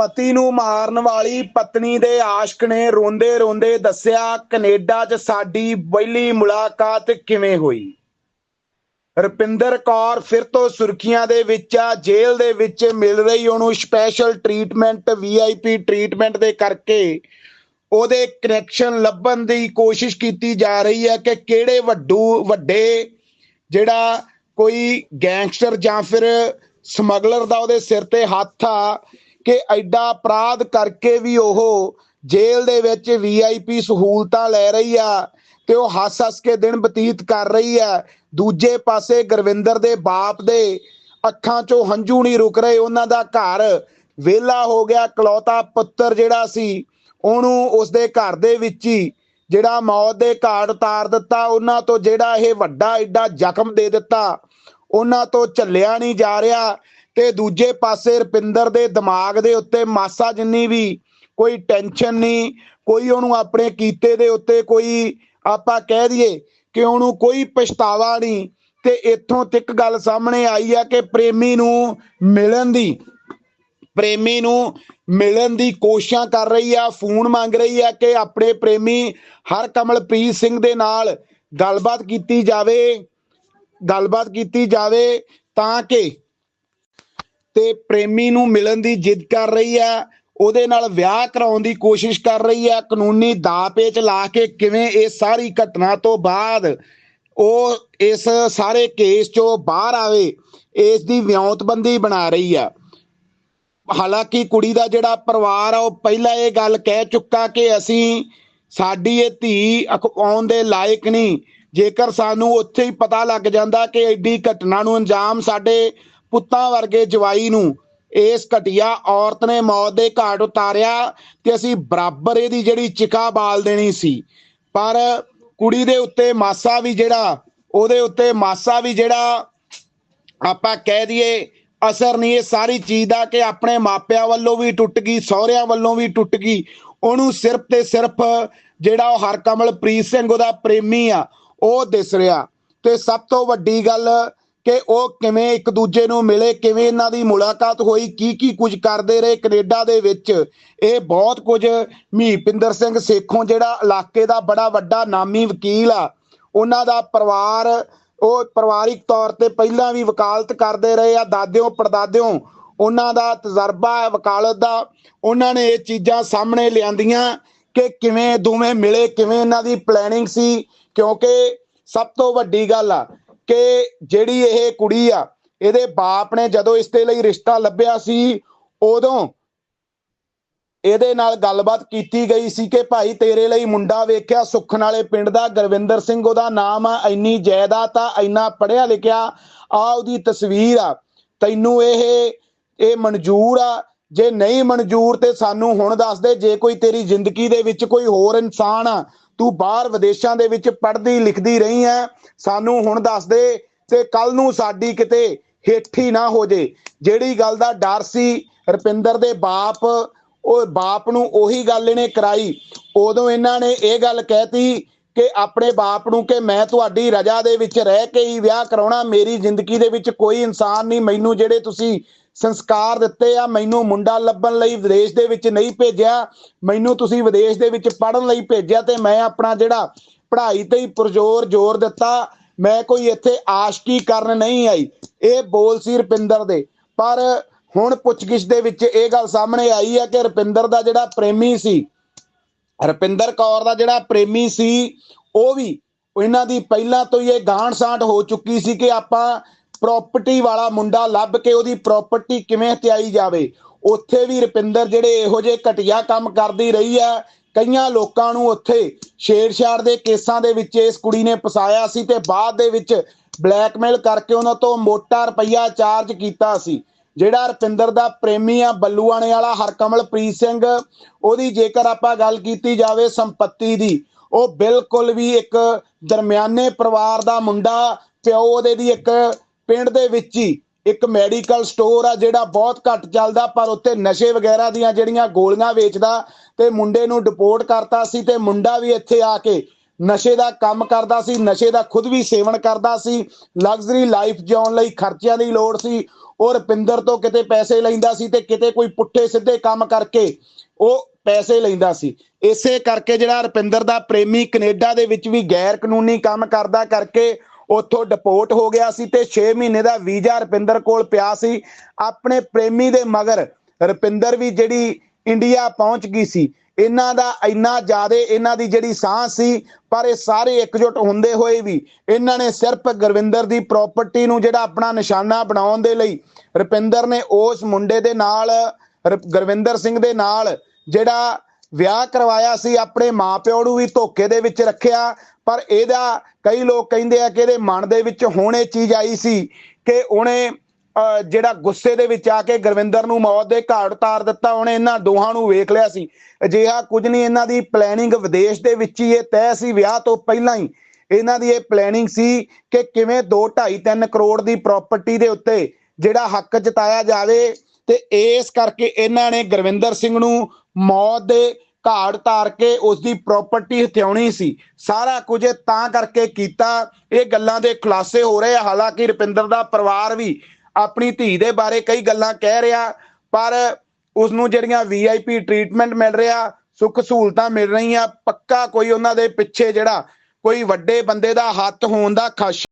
ਪਤੀ ਨੂੰ ਮਾਰਨ ਵਾਲੀ ਪਤਨੀ ਦੇ ਆਸ਼ਕ ਨੇ ਰੋਂਦੇ ਰੋਂਦੇ ਦੱਸਿਆ, ਕੈਨੇਡਾ 'ਚ ਸਾਡੀ ਪਹਿਲੀ ਮੁਲਾਕਾਤ ਕਿਵੇਂ ਹੋਈ? ਰੁਪਿੰਦਰ ਕੌਰ ਫਿਰ ਤੋਂ ਸੁਰਖੀਆਂ ਦੇ ਵਿੱਚ ਆ, ਜੇਲ੍ਹ ਦੇ ਵਿੱਚ ਮਿਲ ਰਹੀ ਉਹਨੂੰ ਸਪੈਸ਼ਲ ਟ੍ਰੀਟਮੈਂਟ ਵੀਆਈਪੀ ਟ੍ਰੀਟਮੈਂਟ ਦੇ ਕਰਕੇ ਉਹਦੇ ਕਨੈਕਸ਼ਨ ਲੱਭਣ ਦੀ ਕੋਸ਼ਿਸ਼ ਕੀਤੀ ਜਾ ਰਹੀ ਹੈ ਕਿ ਕਿਹੜੇ ਵੱਡੂ, ਵੱਡੇ ਜਿਹੜਾ ਕੋਈ ਗੈਂਗਸਟਰ ਜਾਂ ਫਿਰ ਸਮਗਲਰ ਦਾ ਉਹਦੇ ਸਿਰ ਤੇ ਹੱਥ ਆ ਕਿ ਐਡਾ ਅਪਰਾਧ ਕਰਕੇ ਵੀ ਉਹ ਜੇਲ੍ਹ ਦੇ ਵਿੱਚ ਵੀਆਈਪੀ ਸਹੂਲਤਾਂ ਲੈ ਰਹੀ ਆ ਤੇ ਉਹ ਹੱਸ-ਹੱਸ ਕੇ ਦਿਨ ਬਤੀਤ ਕਰ ਰਹੀ ਆ। ਦੂਜੇ ਪਾਸੇ ਗੁਰਵਿੰਦਰ ਦੇ ਬਾਪ ਦੇ ਅੱਖਾਂ 'ਚੋਂ ਹੰਝੂ ਨਹੀਂ ਰੁਕ ਰਹੇ। ਉਹਨਾਂ ਦਾ ਘਰ ਵਿਹਲਾ ਹੋ ਗਿਆ। ਕਲੌਤਾ ਪੁੱਤਰ ਜਿਹੜਾ ਸੀ, ਉਹਨੂੰ ਉਸਦੇ ਘਰ ਦੇ ਵਿੱਚ ਹੀ ਜਿਹੜਾ ਮੌਤ ਦੇ ਘਾਟ ਉਤਾਰ ਦਿੱਤਾ। ਉਹਨਾਂ ਤੋਂ ਜਿਹੜਾ ਇਹ ਵੱਡਾ ਐਡਾ ਜ਼ਖਮ ਦੇ ਦਿੱਤਾ। ਉਹਨਾਂ ਤੋਂ ਝੱਲਿਆ ਨਹੀਂ ਜਾ ਰਿਹਾ। ਤੇ ਦੂਜੇ ਪਾਸੇ ਰੁਪਿੰਦਰ ਦੇ ਦਿਮਾਗ ਦੇ ਉੱਤੇ ਮਾਸਾ ਜਿੰਨੀ ਵੀ ਕੋਈ ਟੈਨਸ਼ਨ ਨਹੀਂ, ਕੋਈ ਉਹਨੂੰ ਆਪਣੇ ਕੀਤੇ ਦੇ ਉੱਤੇ ਕੋਈ ਆਪਾਂ ਕਹਿ ਦਈਏ ਕਿ ਉਹਨੂੰ ਕੋਈ ਪਛਤਾਵਾ ਨਹੀਂ ਤੇ ਇੱਥੋਂ ਤੱਕ ਗੱਲ ਸਾਹਮਣੇ ਆਈ ਆ ਕਿ ਪ੍ਰੇਮੀ ਨੂੰ ਮਿਲਣ ਦੀ, ਪ੍ਰੇਮੀ ਨੂੰ ਮਿਲਣ ਦੀ ਕੋਸ਼ਿਸ਼ਾਂ ਕਰ ਰਹੀ ਆ, ਫੋਨ ਮੰਗ ਰਹੀ ਆ ਕਿ ਆਪਣੇ ਪ੍ਰੇਮੀ ਹਰ ਕਮਲਪ੍ਰੀਤ ਸਿੰਘ ਦੇ ਨਾਲ ਗੱਲਬਾਤ ਕੀਤੀ ਜਾਵੇ, ਗੱਲਬਾਤ ਕੀਤੀ ਜਾਵੇ ਤਾਂ ਕਿ ਤੇ ਪ੍ਰੇਮੀ ਨੂੰ ਮਿਲਣ ਦੀ ਜਿੱਦ ਕਰ ਰਹੀ ਹੈ, ਉਹਦੇ ਨਾਲ ਵਿਆਹ ਕਰਾਉਣ ਦੀ ਕੋਸ਼ਿਸ਼ ਕਰ ਰਹੀ ਹੈ, ਕਾਨੂੰਨੀ ਦਾਅਪੇਚ ਲਾ ਕੇ ਕਿਵੇਂ ਇਹ ਸਾਰੀ ਘਟਨਾ ਤੋਂ ਬਾਅਦ ਉਹ ਇਸ ਸਾਰੇ ਕੇਸ ਚੋਂ ਬਾਹਰ ਆਵੇ, ਇਸ ਦੀ ਵਿਉਂਤਬੰਦੀ ਬਣਾ ਰਹੀ ਆ ਹਾਲਾਂਕਿ ਕੁੜੀ ਦਾ ਜਿਹੜਾ ਪਰਿਵਾਰ ਆ, ਉਹ ਪਹਿਲਾਂ ਇਹ ਗੱਲ ਕਹਿ ਚੁੱਕਾ ਕਿ ਅਸੀਂ, ਸਾਡੀ ਇਹ ਧੀ ਅਕ- ਆਉਣ ਦੇ ਲਾਇਕ ਨਹੀਂ। ਜੇਕਰ ਸਾਨੂੰ ਉੱਥੇ ਹੀ ਪਤਾ ਲੱਗ ਜਾਂਦਾ ਕਿ ਐਡੀ ਘਟਨਾ ਨੂੰ ਅੰਜਾਮ ਸਾਡੇ ਪੁੱਤਾਂ ਵਰਗੇ ਜਵਾਈ ਨੂੰ ਇਸ ਘਟੀਆ ਔਰਤ ਨੇ ਮੌਤ ਦੇ ਘਾਟ ਉਤਾਰਿਆ ਤੇ ਅਸੀਂ ਬਰਾਬਰ ਇਹਦੀ ਜਿਹੜੀ ਚਿਕਾ ਬਾਲ ਦੇਣੀ ਸੀ। ਪਰ ਕੁੜੀ ਦੇ ਉੱਤੇ ਮਾਸਾ ਵੀ ਜਿਹੜਾ, ਉਹਦੇ ਉੱਤੇ ਮਾਸਾ ਵੀ ਜਿਹੜਾ, ਆਪਾਂ ਕਹਿ ਦਈਏ ਅਸਰ ਨਹੀਂ, ਇਹ ਸਾਰੀ ਚੀਜ਼ ਦਾ ਕਿ ਆਪਣੇ ਮਾਪਿਆਂ ਵੱਲੋਂ ਵੀ ਟੁੱਟ ਗਈ, ਸਹੁਰਿਆਂ ਵੱਲੋਂ ਵੀ ਟੁੱਟ ਗਈ। ਉਹਨੂੰ ਸਿਰਫ ਤੇ ਸਿਰਫ ਜਿਹੜਾ ਉਹ ਹਰਕਮਲਪ੍ਰੀਤ ਸਿੰਘ, ਉਹਦਾ ਪ੍ਰੇਮੀ ਆ, ਉਹ ਦਿਸ ਰਿਹਾ। ਤੇ ਸਭ ਤੋਂ ਵੱਡੀ ਗੱਲ ਕਿ ਉਹ ਕਿਵੇਂ ਇੱਕ ਦੂਜੇ ਨੂੰ ਮਿਲੇ, ਕਿਵੇਂ ਇਹਨਾਂ ਦੀ ਮੁਲਾਕਾਤ ਹੋਈ, ਕੀ ਕੀ ਕੁਝ ਕਰਦੇ ਰਹੇ ਕੈਨੇਡਾ ਦੇ ਵਿੱਚ। ਇਹ ਬਹੁਤ ਕੁਝ ਮਹੀਪਿੰਦਰ ਸਿੰਘ ਸੇਖੋਂ ਜਿਹੜਾ ਇਲਾਕੇ ਦਾ ਬੜਾ ਵੱਡਾ ਨਾਮੀ ਵਕੀਲ ਆ, ਉਹਨਾਂ ਦਾ ਪਰਿਵਾਰ, ਉਹ ਪਰਿਵਾਰਿਕ ਤੌਰ ਤੇ ਪਹਿਲਾਂ ਵੀ ਵਕਾਲਤ ਕਰਦੇ ਰਹੇ ਆ, ਦਾਦਿਓ ਪੜਦਾਦਿਓ, ਉਹਨਾਂ ਦਾ ਤਜਰਬਾ ਹੈ ਵਕਾਲਤ ਦਾ। ਉਹਨਾਂ ਨੇ ਇਹ ਚੀਜ਼ਾਂ ਸਾਹਮਣੇ ਲਿਆਂਦੀਆਂ ਕਿ ਕਿਵੇਂ ਦੋਵੇਂ ਮਿਲੇ, ਕਿਵੇਂ ਇਹਨਾਂ ਦੀ ਪਲੈਨਿੰਗ ਸੀ, ਕਿਉਂਕਿ ਸਭ ਤੋਂ ਵੱਡੀ ਗੱਲ ਆ ਕਿ ਜਿਹੜੀ ਇਹ ਕੁੜੀ ਆ, ਇਹਦੇ ਬਾਪ ਨੇ ਜਦੋਂ ਇਸ ਦੇ ਲਈ ਰਿਸ਼ਤਾ ਲੱਭਿਆ ਸੀ, ਉਦੋਂ ਇਹਦੇ ਨਾਲ ਗੱਲਬਾਤ ਕੀਤੀ ਗਈ ਸੀ ਕਿ ਭਾਈ ਤੇਰੇ ਲਈ ਮੁੰਡਾ ਵੇਖਿਆ ਸੁਖਨ ਵਾਲੇ ਪਿੰਡ ਦਾ, ਗੁਰਵਿੰਦਰ ਸਿੰਘ ਉਹਦਾ ਨਾਮ ਆ, ਇੰਨੀ ਜਾਇਦਾਦ ਆ, ਇੰਨਾ ਪੜਿਆ ਲਿਖਿਆ ਆ ਉਹਦੀ ਤਸਵੀਰ ਆ। ਤੈਨੂੰ ਇਹ ਇਹ ਮਨਜ਼ੂਰ ਆ? ਜੇ ਨਹੀਂ ਮਨਜ਼ੂਰ ਤੇ ਸਾਨੂੰ ਹੁਣ ਦੱਸ ਦੇ, ਜੇ ਕੋਈ ਤੇਰੀ ਜ਼ਿੰਦਗੀ ਦੇ ਵਿੱਚ ਕੋਈ ਹੋਰ ਇਨਸਾਨ ਆ ਤੂੰ ਬਾਹਰ ਵਿਦੇਸ਼ਾਂ ਦੇ ਵਿੱਚ ਪੜ੍ਹਦੀ, ਲਿਖਦੀ ਰਹੀ ਹੈ ਸਾਨੂੰ ਹੁਣ ਦੱਸ ਦੇ ਤੇ ਕੱਲ ਨੂੰ ਸਾਡੀ ਕਿਤੇ ਹੇਠੀ ਨਾ ਹੋ ਜੇ। ਜਿਹੜੀ ਗੱਲ ਦਾ ਡਰ ਸੀ ਰੁਪਿੰਦਰ ਦੇ ਬਾਪ, ਉਹ ਬਾਪ ਨੂੰ ਉਹੀ ਗੱਲ ਇਹਨੇ ਕਰਾਈ। ਉਦੋਂ ਇਹਨਾਂ ਨੇ ਇਹ ਗੱਲ ਕਹਿਤੀ ਕਿ ਆਪਣੇ ਬਾਪ ਨੂੰ ਕਿ ਮੈਂ ਤੁਹਾਡੀ ਰਜਾ ਦੇ ਵਿੱਚ ਰਹਿ ਕੇ ਹੀ ਵਿਆਹ ਕਰਾਉਣਾ, ਮੇਰੀ ਜ਼ਿੰਦਗੀ ਦੇ ਵਿੱਚ ਕੋਈ ਇਨਸਾਨ ਨਹੀਂ, ਮੈਨੂੰ ਜਿਹੜੇ ਤੁਸੀਂ ਸੰਸਕਾਰ ਦਿੱਤੇ ਆ, ਮੈਨੂੰ ਮੁੰਡਾ ਲੱਭਣ ਲਈ ਵਿਦੇਸ਼ ਦੇ ਵਿੱਚ ਨਹੀਂ ਭੇਜਿਆ, ਮੈਨੂੰ ਤੁਸੀਂ ਵਿਦੇਸ਼ ਦੇ ਵਿੱਚ ਪੜਨ ਲਈ ਭੇਜਿਆ ਤੇ ਮੈਂ ਆਪਣਾ ਜਿਹੜਾ ਪੜ੍ਹਾਈ ਤੇ ਹੀ ਪੁਰਜੋਰ ਜ਼ੋਰ ਦਿੱਤਾ, ਮੈਂ ਕੋਈ ਇੱਥੇ ਆਸ਼ਕੀ ਕਰਨ ਨਹੀਂ ਆਈ, ਇਹ ਬੋਲ ਸੀ ਰੁਪਿੰਦਰ ਦੇ, ਪਰ ਹੁਣ ਪੁੱਛਗਿੱਛ ਦੇ ਵਿੱਚ ਇਹ ਗੱਲ ਸਾਹਮਣੇ ਆਈ ਹੈ ਕਿ ਰਪਿੰਦਰ ਦਾ ਜਿਹੜਾ ਪ੍ਰੇਮੀ ਸੀ, ਰਪਿੰਦਰ ਕੌਰ ਦਾ ਜਿਹੜਾ ਪ੍ਰੇਮੀ ਸੀ, ਉਹ ਵੀ ਇਹਨਾਂ ਦੀ ਪਹਿਲਾਂ ਤੋਂ ਹੀ ਇਹ ਗਾਂਢ ਸਾਂਢ ਹੋ ਚੁੱਕੀ ਸੀ ਕਿ ਆਪਾਂ ਪ੍ਰਾਪਰਟੀ ਵਾਲਾ ਮੁੰਡਾ ਲੱਭ ਕੇ ਉਹਦੀ ਪ੍ਰਾਪਰਟੀ ਕਿਵੇਂ ਹਥਿਆਈ ਜਾਵੇ? ਉੱਥੇ ਵੀ ਰੁਪਿੰਦਰ ਜਿਹੜੇ ਇਹੋ ਜਿਹੇ ਘਟੀਆ ਕੰਮ ਕਰਦੀ ਰਹੀ ਆ ਕਈਆਂ ਲੋਕਾਂ ਨੂੰ ਉੱਥੇ ਛੇੜਛਾੜ ਦੇ ਕੇਸਾਂ ਦੇ ਵਿੱਚ ਇਸ ਕੁੜੀ ਨੇ ਫਸਾਇਆ ਸੀ ਤੇ ਬਾਅਦ ਦੇ ਵਿੱਚ ਬਲੈਕਮੇਲ ਕਰਕੇ ਉਹਨਾਂ ਤੋਂ ਮੋਟਾ ਰੁਪਈਆ ਚਾਰਜ ਕੀਤਾ ਸੀ। ਜਿਹੜਾ ਰਪਿੰਦਰ ਦਾ ਪ੍ਰੇਮੀ ਆ ਬੱਲੂਆਣੇ ਵਾਲਾ ਹਰਕਮਲਪ੍ਰੀਤ ਸਿੰਘ, ਉਹਦੀ ਜੇਕਰ ਆਪਾਂ ਗੱਲ ਕੀਤੀ ਜਾਵੇ ਸੰਪਤੀ ਦੀ, ਉਹ ਬਿਲਕੁਲ ਵੀ ਇੱਕ ਦਰਮਿਆਨੇ ਪਰਿਵਾਰ ਦਾ ਮੁੰਡਾ, ਪਿਓ ਉਹਦੇ ਦੀ ਇੱਕ ਪਿੰਡ ਦੇ ਵਿੱਚ ਹੀ ਇੱਕ ਮੈਡੀਕਲ ਸਟੋਰ ਆ ਜਿਹੜਾ ਬਹੁਤ ਘੱਟ ਚੱਲਦਾ, ਪਰ ਉੱਥੇ ਨਸ਼ੇ ਵਗੈਰਾ ਦੀਆਂ ਜਿਹੜੀਆਂ ਗੋਲੀਆਂ ਵੇਚਦਾ ਤੇ ਮੁੰਡੇ ਨੂੰ ਡਿਪੋਰਟ ਕਰਤਾ ਸੀ ਤੇ ਮੁੰਡਾ ਵੀ ਇੱਥੇ ਆ ਕੇ ਨਸ਼ੇ ਦਾ ਕੰਮ ਕਰਦਾ ਸੀ, ਨਸ਼ੇ ਦਾ ਖੁਦ ਵੀ ਸੇਵਨ ਕਰਦਾ ਸੀ ਲਗਜ਼ਰੀ ਲਾਈਫ ਜਿਉਣ ਲਈ ਖਰਚਿਆਂ ਦੀ ਲੋੜ ਸੀ ਉਹ ਰੁਪਿੰਦਰ ਤੋਂ ਕਿਤੇ ਪੈਸੇ ਲੈਂਦਾ ਸੀ ਤੇ ਕਿਤੇ ਕੋਈ ਪੁੱਠੇ ਸਿੱਧੇ ਕੰਮ ਕਰਕੇ ਉਹ ਪੈਸੇ ਲੈਂਦਾ ਸੀ। ਇਸੇ ਕਰਕੇ ਜਿਹੜਾ ਰਪਿੰਦਰ ਦਾ ਪ੍ਰੇਮੀ ਕੈਨੇਡਾ ਦੇ ਵਿੱਚ ਵੀ ਗੈਰ ਕਾਨੂੰਨੀ ਕੰਮ ਕਰਦਾ ਕਰਕੇ ਉੱਥੋਂ ਡਿਪੋਰਟ ਹੋ ਗਿਆ ਸੀ ਤੇ 6 ਮਹੀਨੇ ਦਾ ਵੀਜ਼ਾ ਰਪਿੰਦਰ ਕੋਲ ਪਿਆ ਸੀ। ਆਪਣੇ ਪ੍ਰੇਮੀ ਦੇ ਮਗਰ ਰੁਪਿੰਦਰ ਵੀ ਜਿਹੜੀ ਇੰਡੀਆ ਪਹੁੰਚ ਗਈ ਸੀ, ਇਹਨਾਂ ਦਾ ਇੰਨਾ ਜ਼ਿਆਦਾ ਇਹਨਾਂ ਦੀ ਜਿਹੜੀ ਸਾਹ ਸੀ, ਪਰ ਇਹ ਸਾਰੇ ਇਕਜੁੱਟ ਹੁੰਦੇ ਹੋਏ ਵੀ ਇਹਨਾਂ ਨੇ ਸਿਰਫ ਗੁਰਵਿੰਦਰ ਦੀ ਪ੍ਰਾਪਰਟੀ ਨੂੰ ਜਿਹੜਾ ਆਪਣਾ ਨਿਸ਼ਾਨਾ ਬਣਾਉਣ ਦੇ ਲਈ ਰੁਪਿੰਦਰ ਨੇ ਉਸ ਮੁੰਡੇ ਦੇ ਨਾਲ ਰ- ਗੁਰਵਿੰਦਰ ਸਿੰਘ ਦੇ ਨਾਲ ਜਿਹੜਾ ਵਿਆਹ ਕਰਵਾਇਆ ਸੀ, ਆਪਣੇ ਮਾਪਿਓ ਨੂੰ ਵੀ ਧੋਖੇ ਦੇ ਵਿੱਚ ਰੱਖਿਆ, ਪਰ ਇਹਦਾ ਕਈ ਲੋਕ ਕਹਿੰਦੇ ਆ ਕਿ ਇਹਦੇ ਮਨ ਦੇ ਵਿੱਚ ਹੁਣ ਇਹ ਚੀਜ਼ ਆਈ ਸੀ ਕਿ ਉਹਨੇ ਜਿਹੜਾ ਗੁੱਸੇ ਦੇ ਵਿੱਚ ਆ ਕੇ ਗੁਰਵਿੰਦਰ ਨੂੰ ਮੌਤ ਦੇ ਘਾਟ ਉਤਾਰ ਦਿੱਤਾ, ਉਹਨੇ ਇਹਨਾਂ ਦੋਹਾਂ ਨੂੰ ਵੇਖ ਲਿਆ ਸੀ। ਅਜਿਹਾ ਕੁਝ ਨਹੀਂ, ਇਹਨਾਂ ਦੀ ਪਲੈਨਿੰਗ ਵਿਦੇਸ਼ ਦੇ ਵਿੱਚ ਹੀ ਇਹ ਤੈਅ ਸੀ, ਵਿਆਹ ਤੋਂ ਪਹਿਲਾਂ ਹੀ ਇਹਨਾਂ ਦੀ ਇਹ ਪਲੈਨਿੰਗ ਸੀ ਕਿ ਕਿਵੇਂ 2 2.5 3 ਕਰੋੜ ਦੀ ਪ੍ਰਾਪਰਟੀ ਦੇ ਉੱਤੇ ਜਿਹੜਾ ਹੱਕ ਜਤਾਇਆ ਜਾਵੇ ਤੇ ਇਸ ਕਰਕੇ ਇਹਨਾਂ ਨੇ ਗੁਰਵਿੰਦਰ ਸਿੰਘ ਨੂੰ ਮੌਤ ਦੇ ਘਾੜ ਤਾਰ ਕੇ ਉਸ ਦੀ ਪ੍ਰਾਪਰਟੀ ਹਥਿਆਉਣੀ ਸੀ। ਸਾਰਾ ਕੁਝ ਤਾਂ ਕਰਕੇ ਕੀਤਾ, ਇਹ ਗੱਲਾਂ ਦੇ ਖੁਲਾਸੇ ਹੋ ਰਹੇ ਹਾਲਾਂਕਿ ਰੁਪਿੰਦਰ ਦਾ ਪਰਿਵਾਰ ਵੀ ਆਪਣੀ ਧੀ ਦੇ ਬਾਰੇ ਕਈ ਗੱਲਾਂ ਕਹਿ ਰਿਹਾ, ਪਰ ਉਸ ਨੂੰ ਜਿਹੜੀਆਂ ਵੀਆਈਪੀ ਟ੍ਰੀਟਮੈਂਟ ਮਿਲ ਰਿਹਾ, ਸੁੱਖ ਸਹੂਲਤਾਂ ਮਿਲ ਰਹੀਆਂ, ਪੱਕਾ ਕੋਈ ਉਹਨਾਂ ਦੇ ਪਿੱਛੇ ਜਿਹੜਾ ਕੋਈ ਵੱਡੇ ਬੰਦੇ ਦਾ ਹੱਥ ਹੋਣ ਦਾ ਖਸ਼